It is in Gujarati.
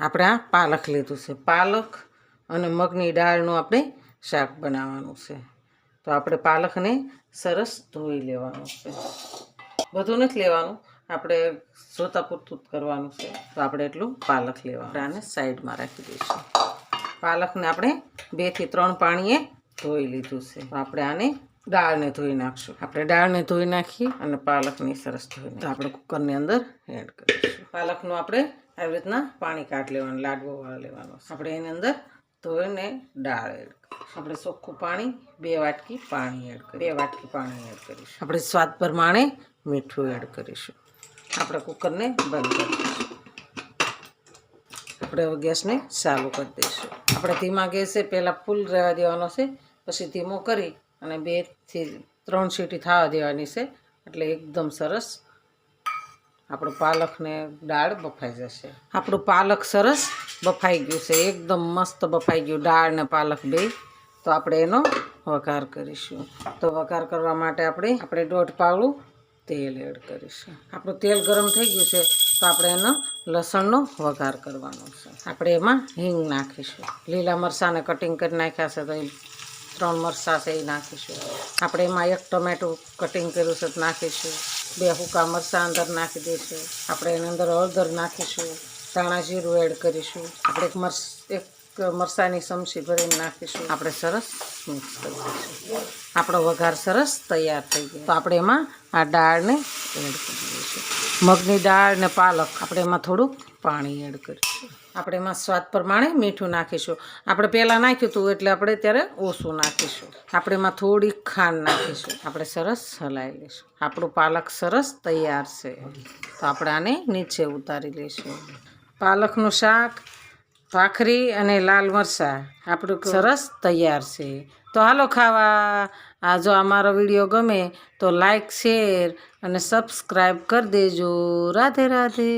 આપણે આ પાલક લીધું છે. પાલક અને મગની દાળનું આપણે શાક બનાવવાનું છે. તો આપણે પાલકને સરસ ધોઈ લેવાનું છે. બધું નથી લેવાનું. આપણે જોતા પૂરતું કરવાનું છે. તો આપણે એટલું પાલક લેવાનું આને સાઈડમાં રાખી દઈશું. પાલકને આપણે બેથી ત્રણ પાણીએ ધોઈ લીધું છે. આપણે આને દાળને ધોઈ નાખશું. આપણે દાળને ધોઈ નાખીએ અને પાલકની સરસ ધોઈ તો આપણે કુકરની અંદર એડ કરીશું. પાલકનું આપણે આવી રીતના પાણી કાઢ લેવાનું, લાડવો વાળા લેવાનો. આપણે એની અંદર ધોઈને દાળ એડ કરીશું. આપણે ચોખ્ખું પાણી, બે વાટકી પાણી એડ કરી બે વાટકી પાણી એડ કરીશું. આપણે સ્વાદ પ્રમાણે મીઠું એડ કરીશું. આપણે કુકરને બંધ કરી દઈશું. આપણે હવે ગેસને ચાલુ કરી દઈશું. આપણે ધીમા ગેસે પહેલાં ફૂલ રહેવા દેવાનો છે, પછી ધીમો કરી અને બેથી ત્રણ સીટી થવા દેવાની છે, એટલે એકદમ સરસ આપણું પાલકને દાળ બફાઈ જશે. આપણું પાલક સરસ બફાઈ ગયું છે, એકદમ મસ્ત બફાઈ ગયું. દાળ ને પાલક બે. તો આપણે એનો વઘાર કરીશું. તો વઘાર કરવા માટે આપણે આપણે દોઢ પાવડું તેલ એડ કરીશું. આપણું તેલ ગરમ થઈ ગયું છે, તો આપણે એનો લસણનો વઘાર કરવાનો છે. આપણે એમાં હિંગ નાખીશું. લીલા મરચાંને કટિંગ કરી નાખ્યા છે, તો એ ત્રણ મરચાં છે એ નાખીશું. આપણે એમાં એક ટમેટું કટિંગ કર્યું છે નાખીશું. બે હુકા મરચાં અંદર નાખી દઈશું. આપણે એની અંદર હળદર નાખીશું. ધાણા જીરું એડ કરીશું. આપણે એક મરસ એક મરચાંની ચમચી ભરીને નાખીશું. આપણે સરસ મિક્સ કરી દઈશું. આપણો વઘાર સરસ તૈયાર થઈ ગયો. તો આપણે એમાં આ દાળને એડ કરી દઈશું. મગની દાળ ને પાલક. આપણે એમાં થોડુંક પાણી એડ કરીશું. આપણે એમાં સ્વાદ પ્રમાણે મીઠું નાખીશું. આપણે પહેલાં નાખ્યું હતું એટલે આપણે ત્યારે ઓછું નાખીશું. આપણે એમાં થોડી ખાંડ નાખીશું. આપણે સરસ હલાવી લઈશું. આપણું પાલક સરસ તૈયાર છે. તો આપણે આને નીચે ઉતારી લઈશું. પાલકનું શાક, ભાખરી અને લાલ મરચાં આપણું સરસ તૈયાર છે. તો હાલો ખાવા. આ જો અમારો વીડિયો ગમે તો લાઈક, શેર અને સબસ્ક્રાઈબ કરી દેજો. રાધે રાધે.